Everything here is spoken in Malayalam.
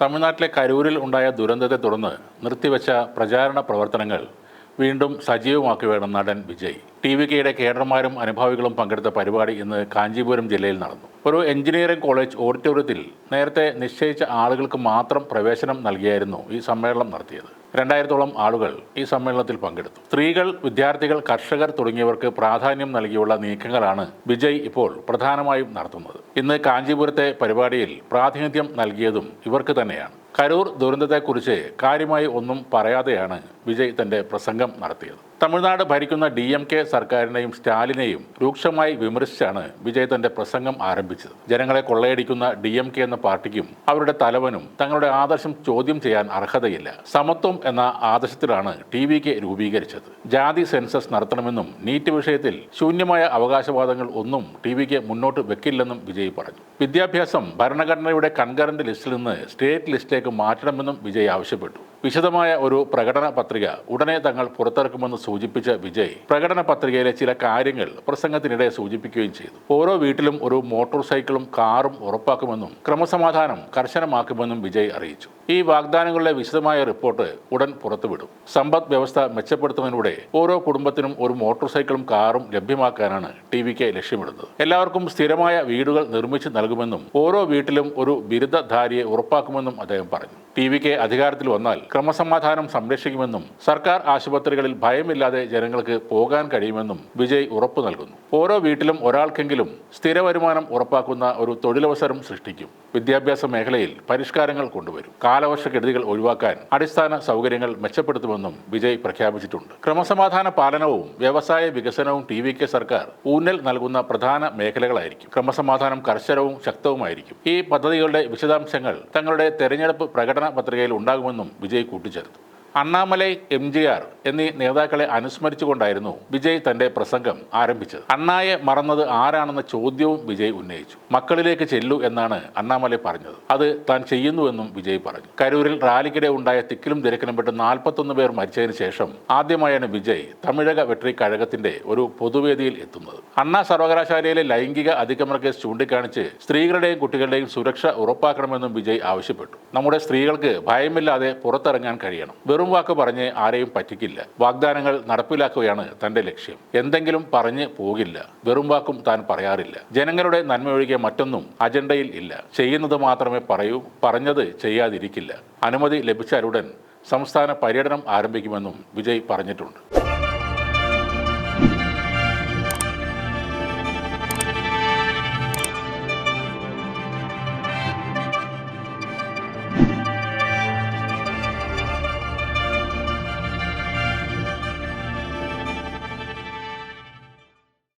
തമിഴ്നാട്ടിലെ കരൂരിൽ ഉണ്ടായ ദുരന്തത്തെ തുടർന്ന് നിർത്തിവെച്ച പ്രചാരണ പ്രവർത്തനങ്ങൾ വീണ്ടും സജീവമാക്കി വേണം നടൻ വിജയ്. ടി വി കെയുടെ കേഡർമാരും അനുഭാവികളും പങ്കെടുത്ത പരിപാടി ഇന്ന് കാഞ്ചീപുരം ജില്ലയിൽ നടന്നു. ഒരു എഞ്ചിനീയറിംഗ് കോളേജ് ഓഡിറ്റോറിയത്തിൽ നേരത്തെ നിശ്ചയിച്ച ആളുകൾക്ക് മാത്രം പ്രവേശനം നൽകിയായിരുന്നു ഈ സമ്മേളനം നടത്തിയത്. രണ്ടായിരത്തോളം ആളുകൾ ഈ സമ്മേളനത്തിൽ പങ്കെടുത്തു. സ്ത്രീകൾ വിദ്യാർത്ഥികൾ കർഷകർ തുടങ്ങിയവർക്ക് പ്രാധാന്യം നൽകിയുള്ള നീക്കങ്ങളാണ് വിജയ് ഇപ്പോൾ പ്രധാനമായും നടത്തുന്നത്. ഇന്ന് കാഞ്ചീപുരത്തെ പരിപാടിയിൽ പ്രാതിനിധ്യം നൽകിയതും ഇവർക്ക് തന്നെയാണ്. കരൂർ ദുരന്തത്തെക്കുറിച്ച് കാര്യമായി ഒന്നും പറയാതെയാണ് വിജയ് തന്റെ പ്രസംഗം നടത്തിയത്. തമിഴ്നാട് ഭരിക്കുന്ന ഡി എം കെ സർക്കാരിനെയും സ്റ്റാലിനെയും രൂക്ഷമായി വിമർശിച്ചാണ് വിജയ് തന്റെ പ്രസംഗം ആരംഭിച്ചത്. ജനങ്ങളെ കൊള്ളയടിക്കുന്ന ഡി എം കെ എന്ന പാർട്ടിക്കും അവരുടെ തലവനും തങ്ങളുടെ ആദർശം ചോദ്യം ചെയ്യാൻ അർഹതയില്ല. സമത്വം എന്ന ആദർശത്തിലാണ് ടി വി കെ രൂപീകരിച്ചത്. ജാതി സെൻസസ് നടത്തണമെന്നും നീറ്റ് വിഷയത്തിൽ ശൂന്യമായ അവകാശവാദങ്ങൾ ഒന്നും ടി വി കെ മുന്നോട്ട് വെക്കില്ലെന്നും വിജയ് പറഞ്ഞു. വിദ്യാഭ്യാസം ഭരണഘടനയുടെ കൺകറന്റ് ലിസ്റ്റിൽ നിന്ന് സ്റ്റേറ്റ് ലിസ്റ്റിലേക്ക് മാറ്റണമെന്നും വിജയ് ആവശ്യപ്പെട്ടു. വിശദമായ ഒരു പ്രകടന പത്രിക ഉടനെ തങ്ങൾ പുറത്തിറക്കുമെന്ന് സൂചിപ്പിച്ച വിജയ് പ്രകടന പത്രികയിലെ ചില കാര്യങ്ങൾ പ്രസംഗത്തിനിടെ സൂചിപ്പിക്കുകയും ചെയ്തു. ഓരോ വീട്ടിലും ഒരു മോട്ടോർ സൈക്കിളും കാറും ഉറപ്പാക്കുമെന്നും ക്രമസമാധാനം കർശനമാക്കുമെന്നും വിജയ് അറിയിച്ചു. ഈ വാഗ്ദാനങ്ങളുടെ വിശദമായ റിപ്പോർട്ട് ഉടൻ പുറത്തുവിടും. സമ്പദ് വ്യവസ്ഥ മെച്ചപ്പെടുത്തുന്നതിലൂടെ ഓരോ കുടുംബത്തിനും ഒരു മോട്ടോർ സൈക്കിളും കാറും ലഭ്യമാക്കാനാണ് ടി വി കെ ലക്ഷ്യമിടുന്നത്. എല്ലാവർക്കും സ്ഥിരമായ വീടുകൾ നിർമ്മിച്ചു നൽകുമെന്നും ഓരോ വീട്ടിലും ഒരു ബിരുദധാരിയെ ഉറപ്പാക്കുമെന്നും അദ്ദേഹം പറഞ്ഞു. ടി കെ അധികാരത്തിൽ വന്നാൽ ക്രമസമാധാനം സംരക്ഷിക്കുമെന്നും സർക്കാർ ആശുപത്രികളിൽ ഭയമില്ലാതെ ജനങ്ങൾക്ക് പോകാൻ കഴിയുമെന്നും വിജയ് ഉറപ്പു നൽകുന്നു. ഓരോ വീട്ടിലും ഒരാൾക്കെങ്കിലും സ്ഥിര വരുമാനം ഉറപ്പാക്കുന്ന ഒരു തൊഴിലവസരം സൃഷ്ടിക്കും. വിദ്യാഭ്യാസ മേഖലയിൽ പരിഷ്കാരങ്ങൾ കൊണ്ടുവരും. കാലവർഷക്കെടുതികൾ ഒഴിവാക്കാൻ അടിസ്ഥാന സൗകര്യങ്ങൾ മെച്ചപ്പെടുത്തുമെന്നും വിജയ് പ്രഖ്യാപിച്ചിട്ടുണ്ട്. ക്രമസമാധാന പാലനവും വ്യവസായ വികസനവും ടി വി കെ സർക്കാർ ഊന്നൽ നൽകുന്ന പ്രധാന മേഖലകളായിരിക്കും. ക്രമസമാധാനം കർശനവും ശക്തവുമായിരിക്കും. ഈ പദ്ധതികളുടെ വിശദാംശങ്ങൾ തങ്ങളുടെ തെരഞ്ഞെടുപ്പ് പ്രകടന പത്രികയിൽ ഉണ്ടാകുമെന്നും വിജയ് കൂട്ടിച്ചേർത്തു. അണ്ണാമലൈ എം ജി ആർ എന്നീ നേതാക്കളെ അനുസ്മരിച്ചുകൊണ്ടായിരുന്നു വിജയ് തന്റെ പ്രസംഗം ആരംഭിച്ചത്. അണ്ണായെ മറന്നത് ആരാണെന്ന ചോദ്യവും വിജയ് ഉന്നയിച്ചു. മക്കളിലേക്ക് ചെല്ലു എന്നാണ് അണ്ണാമലൈ പറഞ്ഞത്. അത് താൻ ചെയ്യുന്നുവെന്നും വിജയ് പറഞ്ഞു. കരൂരിൽ റാലിക്കിടെ ഉണ്ടായ തിക്കിലും തിരക്കിലും പെട്ട് നാൽപ്പത്തൊന്ന് പേർ മരിച്ചതിന് ശേഷം ആദ്യമായാണ് വിജയ് തമിഴക വെട്രി കഴകത്തിന്റെ ഒരു പൊതുവേദിയിൽ എത്തുന്നത്. അണ്ണാ സർവകലാശാലയിലെ ലൈംഗിക അതിക്രമണ കേസ് ചൂണ്ടിക്കാണിച്ച് സ്ത്രീകളുടെയും കുട്ടികളുടെയും സുരക്ഷ ഉറപ്പാക്കണമെന്നും വിജയ് ആവശ്യപ്പെട്ടു. നമ്മുടെ സ്ത്രീകൾക്ക് ഭയമില്ലാതെ പുറത്തിറങ്ങാൻ കഴിയണം. വെറും വാക്ക് പറഞ്ഞ് ആരെയും പറ്റിക്കില്ല. വാഗ്ദാനങ്ങൾ നടപ്പിലാക്കുകയാണ് തന്റെ ലക്ഷ്യം. എന്തെങ്കിലും പറഞ്ഞ് പോകില്ല. വെറും വാക്കും താൻ പറയാറില്ല. ജനങ്ങളുടെ നന്മയൊഴികെ മറ്റൊന്നും അജണ്ടയിൽ ഇല്ല. ചെയ്യുന്നത് മാത്രമേ പറയൂ പറഞ്ഞത് ചെയ്യാതിരിക്കില്ല. അനുമതി ലഭിച്ചാലുടൻ സംസ്ഥാന പര്യടനം ആരംഭിക്കുമെന്നും വിജയ് പറഞ്ഞിട്ടുണ്ട്.